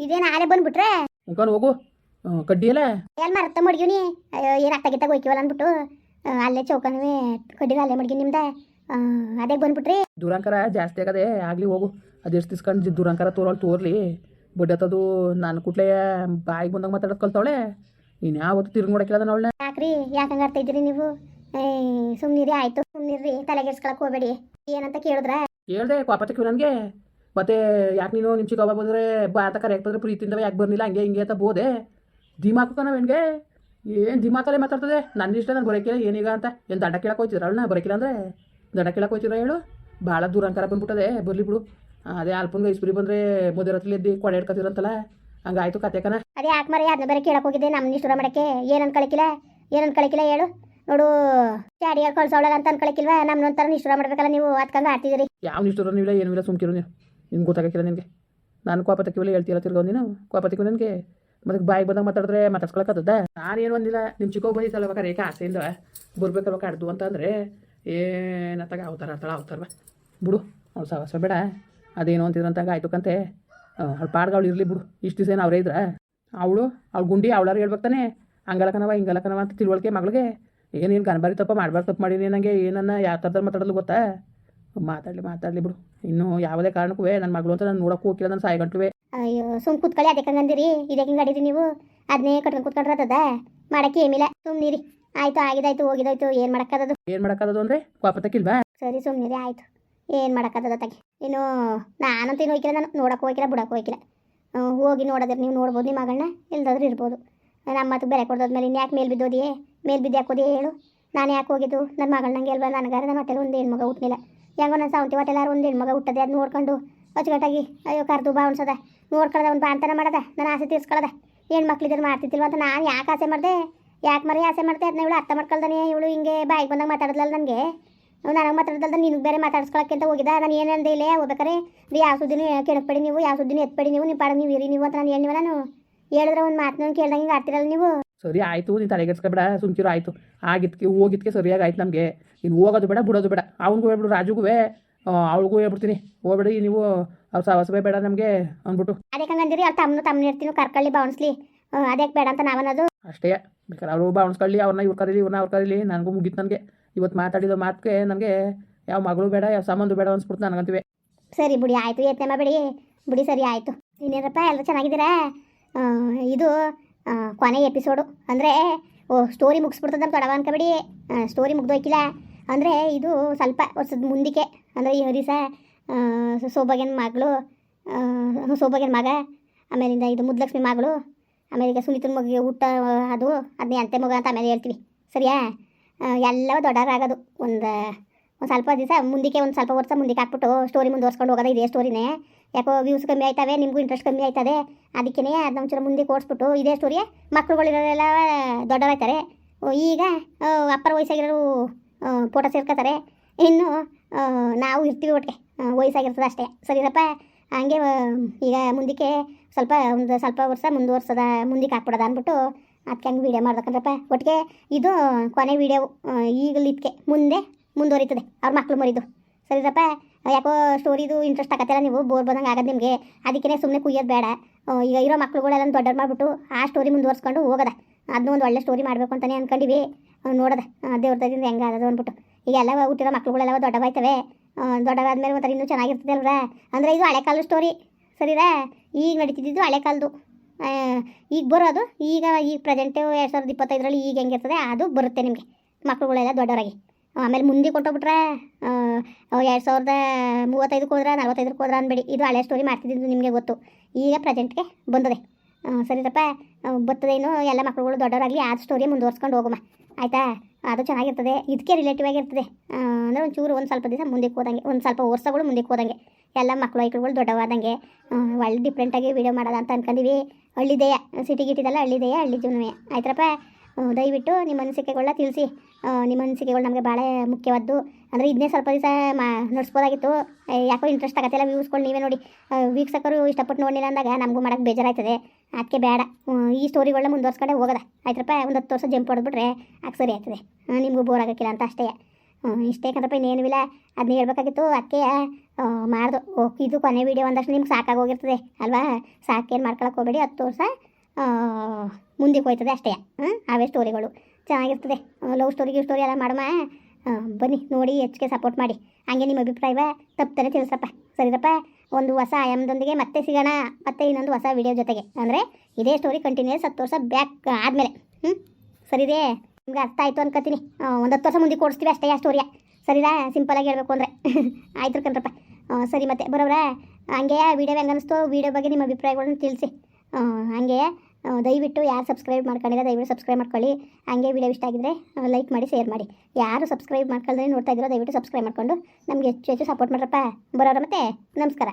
ಇದೇನು ಆಲೆ ಬಂದ್ಬಿಟ್ರೆ? ಹೋಗು. ಕಡ್ಡಿಯಲ್ಲ ಕಡ್ಡಿ ಅಲ್ಲ ಎಲ್ಲಿ ಮರತ್ತ ಮಡ್ಗಿವ್ನಿ? ಅಯ್ಯೋ ಏನು ಹೋಯ್ಕಿವಲ್ಲ ಅಂದ್ಬಿಟ್ಟು. ಆ, ಅಲ್ಲೇ ಚೌಕನವೇ ಕಡ್ಡಿ ಅಲ್ಲೇ ಮಡ್ಗಿ ನಿಮ್ದ. ಅದೇ ಬಂದ್ಬಿಟ್ರಿ. ದುರಂಕರ ಜಾಸ್ತಿ ಆಗದೆ ಆಗಲಿ ಹೋಗು. ಅದೆಷ್ಟು ತಿಸ್ಕೊಂಡು ದುರಂಕಾರ ತೋರಲ್ ತೋರ್ಲಿ. ಬಡ್ಡತ್ತದು ನಾನು ಕುಟ್ಲೆ ಬಾಯಿಗೆ ಬಂದಾಗ ಮಾತಾಡೋದು ಕಲ್ತವಳೆ. ಇನ್ನು ಯಾವತ್ತು ತಿರ್ಗಿ ನೋಡಕ್ಕಿಲ್ಲ ಅವಳನ್ನ? ಯಾಕ್ರಿ? ಆಡ್ತಾ ಇದ್ರಿ ನೀವು? ಸುಮ್ಮನಿರಿ ಆಯ್ತು. ಸುಮ್ಮನಿರ್ರಿ ತಲೆಗೆಡ್ಸ್ಕೊಳಕ್ ಹೋಗ್ಬೇಡಿ. ಏನಂತ ಕೇಳಿದ್ರ? ಹೇಳ್ದೆ ಕ್ವಾಪತ್ತಕ್ಕೆ ನನಗೆ. ಮತ್ತೆ ಯಾಕೆ ನೀನು ನಿಮ್ಮ ಚಿಕ್ಕ ಬಂದರೆ ಬಾತ ಕರೆಕ್ಟ್ ಬಂದರೆ ಪ್ರೀತಿಯಿಂದ ಯಾಕೆ ಬರಲಿಲ್ಲ? ಹಂಗೆ ಹಿಂಗೆ ಅಂತ ಬೋದೆ. ದಿಮಾಕು ಕಣ ಹೆಣ್ಗೆ ಏನು ದಿಮಾಕಲ್ಲೇ ಮಾತಾಡ್ತದೆ? ನನ್ನ ಇಷ್ಟ ನಾನು ಬರೋಕಿಲ್ಲ ಏನೀಗ ಅಂತ. ಏನು ದಂಡ ಕೇಳಕ್ಕೆ ಹೋಯ್ತಿದ್ರ ಅಣ್ಣ ಬರೋಕಿಲ್ಲ ಅಂದರೆ? ದಂಡ ಕೇಳಕ್ಕೆ ಹೋಯ್ತಿರ ಹೇಳು? ಭಾಳ ದೂರ ಅಂಕಾರ ಬಂದ್ಬಿಟ್ಟದೆ. ಬರಲಿ ಬಿಡು. ಅದೇ ಅಲ್ಪಂಗ ಇಸ್ಪುರಿ ಬಂದರೆ ಹತ್ರ ಎದ್ದು ಕೊಡೆ ಹಿಡ್ಕೊತಿರಂತಲ್ಲ ಹಂಗಾಯ್ತು ಕತೆ ಕಣ. ಅದೇ ಯಾಕೆ ಮರೆಯ ಅದನ್ನ ಬೇರೆ ಕೇಳಕ್ಕೆ ಹೋಗಿದ್ದೆ? ನಮ್ಮ ನಿಷ್ಠುರ ಮಾಡಕ್ಕೆ ಏನು ಅನ್ಕೊಳಕಿಲ್ಲ? ಏನು ಅನ್ಕೊಳಕಿಲ್ಲ ಹೇಳು. ನೋಡು ಚಾಡಿಯ ಕಳ್ಸೋಳಗ ಅಂತ ಅನ್ಕೊಳಕಿಲ್ವಾ? ನಮ್ಮ ನಂತರ ನಿಷ್ಠುರ ಮಾಡ್ಬೇಕಲ್ಲ ನೀವು? ಅದ್ಕಂಗ ಆಡ್ತಿದ್ದೀರಿ. ಯಾವ ನಿಷ್ಠುರ ನೀವಿಲ್ಲ ಏನು ಇಲ್ಲ ಸುಮ್ಕಿರು ನೀನು ನಿನ್ಗೆ ಗೊತ್ತಾಗಕ್ಕಿಲ್ಲ ನಿನಗೆ ನಾನು ಕೋಪತಕ್ಕಿವಲ್ಲ ಹೇಳ್ತೀರ ತಿರ್ಗೋ ನೀನು ಕೋಪತಕ್ಕೂ ನನಗೆ ಮತ್ತೆ ಬಾಯಿಗೆ ಬಂದಾಗ ಮಾತಾಡಿದ್ರೆ ಮಾತಾಡ್ಸ್ಕೊಳಕ್ಕದ ನಾನೇನು ಒಂದಿಲ್ಲ ನಿಮ್ಮ ಚಿಕ್ಕ ಬಂದಿತ್ತಲ್ಲ ಬೇಕಾರೆ ಏಕೆ ಆಸೆಯಿಂದ ಬರ್ಬೇಕಲ್ವ ಕಡ್ದು ಅಂತಂದರೆ ಏನತ್ತಾಗ ಅವತಾರ ಅರ್ಥಳ ಅವತಾರವ. ಬಿಡು, ಅವ್ಳು ಸವಸ ಬೇಡ. ಅದೇನು ಅಂತಿದ್ರಂತಾಗ ಆಯ್ತು ಕಂತೆ. ಅವ್ಳು ಪಾಡ್ಗೆ ಅವ್ಳು ಇರಲಿ ಬಿಡು. ಇಷ್ಟು ದಿವಸ ಏನು ಅವರೇ ಇದ್ರ? ಅವಳು, ಅವ್ಳು ಗುಂಡಿ ಅವಳಾರು ಹೇಳ್ಬೇಕು ತಾನೆ. ಹಂಗಲಕನವ, ಹಿಂಗಲಕನವ ಅಂತ ತಿಳುವಳಿಕೆ ಮಗಳಿಗೆ. ಏನೇನು ಗನ್ಬಾರಿ ತಪ್ಪ ಮಾಡಬಾರ್ದು ತಪ್ಪು ಮಾಡೀನಿ ನನಗೆ ಏನನ್ನ, ಯಾವ ಥರದಲ್ಲಿ ಮಾತಾಡೋದು ಗೊತ್ತಾ? ಮಾತಾಡಲಿ ಮಾತಾಡ್ಲಿ ಬಿಡು. ಇನ್ನು ಯಾವುದೇ ಕಾರಣಕ್ಕೂ ನನ್ನ ಮಗಳು ಅಂತ ನಾನು ನೋಡೋಕೆ ಹೋಗಿಲ್ಲ ನಾನು ಸಾಯಿಗಂಟ್ಲುವೆ. ಅಯ್ಯೋ ಸುಮ್ ಕುತ್ಕೊಳ್ಳಿ ಅದಕ್ಕೆ ಹಂಗಂದಿರಿ ಇದಕ್ಕೆ ಹಿಂಗೆ ಅಡೀರಿ ನೀವು? ಅದನ್ನೇ ಕಟ್ಕೊಂಡು ಕುತ್ಕೊಂಡ್ರತದ ಮಾಡಕ್ಕೆ ಏಮಿಲ್ಲ. ಸುಮ್ನಿರಿ. ಆಯ್ತು ಆಗಿದಾಯ್ತು ಹೋಗಿದಾಯ್ತು. ಏನು ಮಾಡಕ್ಕದದು? ಏನು ಮಾಡೋಕ್ಕಾಗದು ಅಂದರೆ ಕೋಪತಕ್ಕಿಲ್ವಾ? ಸರಿ ಸುಮ್ನಿರಿ ಆಯ್ತು. ಏನು ಮಾಡಕ್ಕದದ ತಗೆ. ಇನ್ನು ನಾನಂತ ಏನು ಹೋಗಿಲ್ಲ ನಾನು ನೋಡಕ್ಕೆ ಹೋಗಿಲ್ಲ ಬಿಡಕ್ಕೆ ಹೋಗಿಲ್ಲ ಹೋಗಿ ನೋಡೋದ್ರೆ ನೀವು ನೋಡ್ಬೋದು ನಿಮ್ಮ ಮಗಳನ್ನ ಇಲ್ದಾದ್ರೂ ಇರ್ಬೋದು. ನಮ್ಮ ಮತ್ತೆ ಬೆಲೆ ಕೊಡ್ದೋದ್ಮೇಲೆ ಇನ್ನು ಯಾಕೆ ಮೇಲ್ ಬಿದ್ದೋದಿಯೇ? ಮೇಲ್ ಬಿದ್ದು ಹಾಕೋದೇ ಹೇಳು. ನಾನು ಯಾಕೆ ಹೋಗಿದ್ದು? ನನ್ನ ಮಗಳನ್ನಂಗೆ ಅಲ್ವಾ? ನನಗಾರ ನನ್ನ ಹೊಟ್ಟೆಲಿ ಒಂದು ಹೆಣ್ಮಗ ಹುಟ್ಟಲಿಲ್ಲ ಹೆಂಗೋ ನನ್ನ ಸಾವಂತಿ ಹೊಟ್ಟೆಲಾರು ಒಂದು ಹೆಣ್ಮಗ ಹುಟ್ಟದೆ ಅದು ನೋಡ್ಕೊಂಡು ಅಚ್ಚುಕಟ್ಟಾಗಿ, ಅಯ್ಯೋ ಕರ್ದು ಬಾ ಅನ್ಸದ. ನೋಡ್ಕೊಳ್ಳೋದ ಅವ್ನು ಬಾಂತನ ಮಾಡದ, ನನ್ನ ಆಸೆ ತೀರ್ಸ್ಕೊಳ್ಳೋದ ಹೆಣ್ಮಕ್ಳಿದ್ರೆ ಮಾಡ್ತಿದ್ದಿಲ್ವ ಅಂತ ನಾನು ಯಾಕೆ ಆಸೆ ಮಾಡಿದೆ? ಯಾಕೆ ಮರಿ ಆಸೆ ಮಾಡ್ದೆ? ಅದನ್ನ ಇವಳು ಅರ್ಥ ಮಾಡ್ಕೊಳ್ದಾನೆ, ಇವಳು ಹಿಂಗೆ ಬಾಯಿಗೆ ಬಂದಾಗ ಮಾತಾಡದಲ್ಲ ನನಗೆ. ನನಗೆ ಮಾತಾಡೋದಲ್ಲ ನಿನಗೆ ಬೇರೆ ಮಾತಾಡ್ಸ್ಕೊಳಕ್ಕಿಂತ ಹೋಗಿದ್ದ? ನಾನು ಏನು ಅಂದೆ ಇಲ್ಲೇ ಹೋಗ್ಬೇಕಾರೆ ರೀ ಯಾವ ಸುದ್ದಿನೂ ಕೆಣಕ್ಬೇಡಿ ನೀವು, ಯಾವ ಸುದ್ದಿನೂ ಎತ್ಬೇಡಿ ನೀವು ನಿಮ್ಮ ಪಾಡ ನೀವು ಇರಿ ನೀವು ಅಂತ ನಾನು ಹೇಳಿವ ನಾನು. ಹೇಳಿದ್ರೆ ಒಂದು ಮಾತನ್ನ ಕೇಳ್ದಂಗೆ ಆಡ್ತಿರಲ್ಲ ನೀವು. ಸರಿ ಆಯಿತು ನೀನು ತಲೆಗೆಡ್ಸ್ಕೊಬೇಡ ಸುಮ್ಕಿರು ಆಯಿತು. ಆಗಿದ್ಕೆ ಹೋಗಿದ್ಕೆ ಸರಿಯಾಗಿ ಆಯ್ತು ನಮಗೆ. ನೀನು ಹೋಗೋದು ಬೇಡ ಬಿಡೋದು ಬೇಡ. ಅವ್ನಿಗೂ ಹೇಳ್ಬಿಡು ರಾಜುಗೂ ಅವಳಿಗೂ ಹೇಳ್ಬಿಡ್ತೀನಿ. ಹೋಗ್ಬೇಡಿ ನೀವು ಅವ್ರು ಸವಸವೇ ಬೇಡ ನಮಗೆ ಅಂದ್ಬಿಟ್ಟು. ಅದಕ್ಕೆ ಹಂಗಂದಿರಿ ಅವ್ರು ತಮ್ಮನು ತಮ್ಮನ ಇರ್ತೀನಿ ಕರ್ಕೊಳ್ಳಿ ಬಾವಣಿಸ್ಲಿ ಅದಕ್ಕೆ ಬೇಡ ಅಂತ ನಾವನ್ನೋದು? ಅಷ್ಟೇ ಬೇಕಾದ್ರೆ ಅವರು ಬಾವಣಿಸ್ಕೊಳ್ಳಿ ಅವ್ರನ್ನ ಇವ್ರು ಕರೀಲಿ ಇವ್ರನ್ನ ಅವ್ರು ಕರೀಲಿ. ನನಗೂ ಮುಗೀತು ನನಗೆ. ಇವತ್ತು ಮಾತಾಡಿದ ಮಾತಕ್ಕೆ ನನಗೆ ಯಾವ ಮಗಳು ಬೇಡ ಯಾವ ಸಂಬಂಧ ಬೇಡ ಅನ್ಸ್ಬಿಡ್ತು ನನಗಂತೀವಿ. ಸರಿ ಬಿಡಿ ಆಯಿತು ಯತ್ನ ಮಾಡಬೇಡಿ. ಬಿಡಿ ಸರಿ ಆಯಿತು. ಇನ್ನೇನಪ್ಪ ಎಲ್ಲರೂ ಚೆನ್ನಾಗಿದ್ದೀರಾ? ಇದು ಕೊನೆ ಎಪಿಸೋಡು. ಅಂದರೆ, ಓ ಸ್ಟೋರಿ ಮುಗಿಸ್ಬಿಡ್ತದೆ ಅಂತ ತೊಡವ ಅನ್ಕೋಬೇಡಿ. ಸ್ಟೋರಿ ಮುಗ್ದೋಯ್ಕಿಲ್ಲ. ಅಂದರೆ, ಇದು ಸ್ವಲ್ಪ ವರ್ಷದ ಮುಂದಕ್ಕೆ ಅಂದರೆ, ಈ ಹರಿಸ ಸೋಭಾಗ್ಯನ ಮಗಳು ಸೋಭಾಗ್ಯನ ಮಗ, ಆಮೇಲಿಂದ ಇದು ಮುದ್ಲಕ್ಷ್ಮಿ ಮಗಳು, ಆಮೇಲೆ ಈಗ ಸುನೀತನ ಮಗಿಗೆ ಊಟ ಅದು ಅದನ್ನ ಅಂತೆ ಮಗ ಅಂತ ಆಮೇಲೆ ಹೇಳ್ತೀವಿ. ಸರಿಯಾ? ಎಲ್ಲ ದೊಡ್ಡವರಾಗೋದು ಒಂದು ಒಂದು ಸ್ವಲ್ಪ ದಿವಸ ಮುಂದಕ್ಕೆ ಒಂದು ಸ್ವಲ್ಪ ವರ್ಷ ಮುಂದಕ್ಕೆ ಹಾಕ್ಬಿಟ್ಟು ಸ್ಟೋರಿ ಮುಂದುವರ್ಸ್ಕೊಂಡು ಹೋಗೋದು ಇದೇ ಸ್ಟೋರಿನೇ ಯಾಕೋ ವ್ಯೂಸ್ ಕಮ್ಮಿ ಆಯ್ತವೆ, ನಿಮಗೂ ಇಂಟ್ರೆಸ್ಟ್ ಕಮ್ಮಿ ಆಯ್ತದೆ. ಅದಕ್ಕೇ ಅದನ್ನ ಒಂಚೂರು ಮುಂದೆ ಕೊಡಿಸ್ಬಿಟ್ಟು ಇದೇ ಸ್ಟೋರಿ ಮಕ್ಕಳುಗಳಿರೋರೆಲ್ಲ ದೊಡ್ಡವರಾಯ್ತಾರೆ. ಈಗ ಅಪ್ಪರ ವಯಸ್ಸಾಗಿರೋರು ಫೋಟೋ ಸೇರ್ಕೋತಾರೆ. ಇನ್ನು ನಾವು ಇರ್ತೀವಿ ಒಟ್ಟಿಗೆ. ವಯಸ್ಸಾಗಿರ್ತದೆ ಅಷ್ಟೇ. ಸರಿನಪ್ಪ? ಹಂಗೆ ಈಗ ಮುಂದಕ್ಕೆ ಸ್ವಲ್ಪ ಒಂದು ಸ್ವಲ್ಪ ವರ್ಷ ಮುಂದುವರ್ಸದ ಮುಂದಕ್ಕೆ ಹಾಕ್ಬಿಡೋದ ಅಂದ್ಬಿಟ್ಟು ಅದಕ್ಕೆ ಹಂಗೆ ವೀಡಿಯೋ ಮಾಡ್ಬೇಕಂದ್ರಪ್ಪ. ಒಟ್ಟಿಗೆ ಇದು ಕೊನೆ ವೀಡಿಯೋ ಈಗಲಿದ್ಕೆ, ಮುಂದೆ ಮುಂದುವರಿತದೆ ಅವ್ರ ಮಕ್ಳು ಮರಿದು. ಸರಿರಪ್ಪ ಯಾಕೋ ಸ್ಟೋರಿದು ಇಂಟ್ರೆಸ್ಟ್ ಆಗತ್ತೆಲ್ಲ ನೀವು? ಬೋರ್ ಬಂದಂಗೆ ಆಗೋದು ನಿಮಗೆ. ಅದಕ್ಕೆ ಸುಮ್ಮನೆ ಕುಯ್ಯೋದು ಬೇಡ. ಈಗ ಇರೋ ಮಕ್ಳುಗಳೆಲ್ಲ ದೊಡ್ಡವ್ರು ಮಾಡಿಬಿಟ್ಟು ಆ ಸ್ಟೋರಿ ಮುಂದುವರ್ಸ್ಕೊಂಡು ಹೋಗೋದ. ಅದನ್ನೂ ಒಂದು ಒಳ್ಳೆ ಸ್ಟೋರಿ ಮಾಡಬೇಕು ಅಂತಲೇ ಅಂದ್ಕೊಂಡಿವಿ ನೋಡೋದ. ದೇವ್ರ ದಯದಿಂದ ಹೆಂಗೆ ಆಗೋದು ಅಂದ್ಬಿಟ್ಟು. ಈಗ ಎಲ್ಲ ಹುಟ್ಟಿರೋ ಮಕ್ಳುಗಳೆಲ್ಲ ದೊಡ್ಡವಾಯ್ತವೆ. ದೊಡ್ಡವಾದ್ಮೇಲೆ ಒಂಥರ ಇನ್ನೂ ಚೆನ್ನಾಗಿರ್ತದೆ ಅಲ್ವಾ? ಅಂದರೆ ಇದು ಹಳೆ ಕಾಲದ ಸ್ಟೋರಿ ಸರಿರಾ ಈಗ ನಡೀತಿದ್ದು ಹಳೆ ಕಾಲದ್ದು ಈಗ ಬರೋದು ಈಗ ಈಗ ಪ್ರೆಸೆಂಟು ಎರಡು ಸಾವಿರದ ಇಪ್ಪತ್ತೈದರಲ್ಲಿ ಈಗ ಹೆಂಗಿರ್ತದೆ, ಅದು ಬರುತ್ತೆ ನಿಮಗೆ ಮಕ್ಳುಗಳೆಲ್ಲ ದೊಡ್ಡವರಾಗಿ. ಆಮೇಲೆ ಮುಂದೆ ಕೊಟ್ಟೋಗ್ಬಿಟ್ರೆ ಎರಡು ಸಾವಿರದ ಮೂವತ್ತೈದಕ್ಕೆ ಹೋದ್ರೆ ನಲ್ವತ್ತೈದಕ್ಕೆ ಹೋದ್ರೆ ಅನ್ಬೇಡಿ. ಇದು ಹಳೆ ಸ್ಟೋರಿ ಮಾಡ್ತಿದ್ದು ನಿಮಗೆ ಗೊತ್ತು. ಈಗ ಪ್ರೆಸೆಂಟ್ಗೆ ಬಂದದೆ. ಆ, ಬರ್ತದೇನು ಎಲ್ಲ ಮಕ್ಳುಗಳು ದೊಡ್ಡವರಾಗಲಿ ಆ ಸ್ಟೋರಿ ಮುಂದುವರ್ಸ್ಕೊಂಡು ಹೋಗಮ್ಮ ಆಯಿತಾ? ಅದು ಚೆನ್ನಾಗಿರ್ತದೆ. ಇದಕ್ಕೆ ರಿಲೇಟಿವ್ ಆಗಿರ್ತದೆ. ಅಂದ್ರೆ ಒಂಚೂರು ಒಂದು ಸ್ವಲ್ಪ ದಿವಸ ಮುಂದಕ್ಕೆ ಹೋದಂಗೆ ಒಂದು ಸ್ವಲ್ಪ ವರ್ಷಗಳು ಮುಂದಕ್ಕೆ ಹೋದಂಗೆ. ಎಲ್ಲ ಮಕ್ಕಳು ಐಕಳುಗಳು ದೊಡ್ಡವಾದಂಗೆ ಒಳ್ಳೆ ಡಿಫ್ರೆಂಟಾಗಿ ವೀಡಿಯೋ ಮಾಡೋದ ಅಂತ ಅನ್ಕೊಂಡಿವಿ ಹಳ್ಳಿದೆಯ ಸಿಟಿ ಗಿಟಿದೆಲ್ಲ ಹಳ್ಳಿದೆಯ ಹಳ್ಳಿ ಜೀವನವೇ. ಆಯ್ತರಪ್ಪ? ದಯವಿಟ್ಟು ನಿಮ್ಮ ಅನಿಸಿಕೆಗಳನ್ನ ತಿಳಿಸಿ. ನಿಮ್ಮ ಅನಿಸಿಕೆಗಳು ನಮಗೆ ಭಾಳ ಮುಖ್ಯವಾದ್ದು. ಅಂದರೆ ಇದನ್ನೇ ಸ್ವಲ್ಪ ದಿವಸ ಮಾ, ನಡೆಸ್ಬೋದಾಗಿತ್ತು. ಯಾಕೋ ಇಂಟ್ರೆಸ್ಟ್ ಆಗತ್ತೆಲ್ಲ ವ್ಯೂಸ್ಗಳು ನೀವೇ ನೋಡಿ. ವೀಕ್ಷಕರು ಇಷ್ಟಪಟ್ಟು ನೋಡಿಲ್ಲ ಅಂದಾಗ ನಮಗೂ ಮಾಡೋಕ್ಕೆ ಬೇಜಾರಾಯ್ತದೆ. ಅದಕ್ಕೆ ಬೇಡ. ಈ ಸ್ಟೋರಿಗಳನ್ನ ಮುಂದುವರ್ಸ್ಕೊಂಡೆ ಹೋಗೋದ. ರೂಪಾಯಿ ಒಂದು ಹತ್ತು ವರ್ಷ ಜಂಪ್ ಹೊಡೆದ್ಬಿಟ್ರೆ ಆಗ ಸರಿ ಆಗ್ತದೆ. ನಿಮಗೂ ಬೋರ್ ಆಗೋಕ್ಕಿಲ್ಲ ಅಂತ ಅಷ್ಟೇ. ಇಷ್ಟೇ ಕಣಪ್ಪ, ಇನ್ನೇನು ಇಲ್ಲ. ಅದನ್ನ ಹೇಳ್ಬೇಕಾಗಿತ್ತು. ಅದಕ್ಕೆ ಮಾಡ್ದು. ಇದು ಕೊನೆ ವೀಡಿಯೋ ಅಂದಷ್ಟು ನಿಮ್ಗೆ ಸಾಕಾಗೋಗಿರ್ತದೆ ಅಲ್ವಾ? ಸಾಕೇನು ಮಾಡ್ಕೊಳಕ್ಕೆ ಹೋಗಬೇಡಿ. ಹತ್ತು ವರ್ಷ ಮುಂದಕ್ಕೆ ಹೋಯ್ತದೆ ಅಷ್ಟೇ. ಹ್ಞೂ ಅವೇ ಸ್ಟೋರಿಗಳು ಚೆನ್ನಾಗಿರ್ತದೆ. ಲವ್ ಸ್ಟೋರಿ ಗಿವ್ ಸ್ಟೋರಿ ಎಲ್ಲ ಮಾಡಮ್ಮ. ಬನ್ನಿ, ನೋಡಿ, ಹೆಚ್ಚಿಗೆ ಸಪೋರ್ಟ್ ಮಾಡಿ. ಹಂಗೆ ನಿಮ್ಮ ಅಭಿಪ್ರಾಯವ ತಪ್ಪುತ್ತಾರೆ ತಿಳಿಸಪ್ಪ ಸರಿರಪ್ಪ? ಒಂದು ಹೊಸ ಆಯಾಮದೊಂದಿಗೆ ಮತ್ತೆ ಸಿಗೋಣ. ಮತ್ತೆ ಇನ್ನೊಂದು ಹೊಸ ವಿಡಿಯೋ ಜೊತೆಗೆ. ಅಂದರೆ ಇದೇ ಸ್ಟೋರಿ ಕಂಟಿನ್ಯೂಸ್ ಹತ್ತು ವರ್ಷ ಬ್ಯಾಕ್ ಆದಮೇಲೆ. ಹ್ಞೂ ಸರಿದೇ? ನಿಮ್ಗೆ ಅರ್ಥ ಆಯಿತು ಅನ್ಕೋತೀನಿ. ಒಂದು ಹತ್ತು ವರ್ಷ ಮುಂದೆ ಕೊಡಿಸ್ತೀವಿ ಅಷ್ಟೇ ಆ ಸ್ಟೋರಿಯ ಸರಿದಾ? ಸಿಂಪಲಾಗಿ ಹೇಳ್ಬೇಕು ಅಂದರೆ. ಆಯ್ತು ಕಣ್ರಪ್ಪ. ಸರಿ ಮತ್ತೆ ಬರೋರ ಹಂಗೆ ವಿಡಿಯೋ ಹೆಂಗೆ ಅನಿಸ್ತು ವಿಡಿಯೋ ಬಗ್ಗೆ ನಿಮ್ಮ ಅಭಿಪ್ರಾಯಗಳನ್ನ ತಿಳಿಸಿ. ಹಾಗೆ ದಯವಿಟ್ಟು ಯಾರು ಸಬ್ಸ್ಕ್ರೈಬ್ ಮಾಡ್ಕೊಂಡಿಲ್ಲ, ದಯವಿಟ್ಟು ಸಬ್ಸ್ಕ್ರೈಬ್ ಮಾಡ್ಕೊಳ್ಳಿ. ಹಾಗೆ ವಿಡಿಯೋ ಇಷ್ಟ ಆಗಿದ್ರೆ ಲೈಕ್ ಮಾಡಿ ಶೇರ್ ಮಾಡಿ. ಯಾರು ಸಬ್ಸ್ಕ್ರೈಬ್ ಮಾಡ್ಕೊಳ್ಳದೆ ನೋಡ್ತಾ ಇದ್ದೀರೋ, ದಯವಿಟ್ಟು ಸಬ್ಸ್ಕ್ರೈಬ್ ಮಾಡ್ಕೊಂಡು ನಮಗೆ ಹೆಚ್ಚು ಹೆಚ್ಚು ಸಪೋರ್ಟ್ ಮಾಡ್ರಪ್ಪ. ಬರೋರ ಮತ್ತೆ, ನಮಸ್ಕಾರ.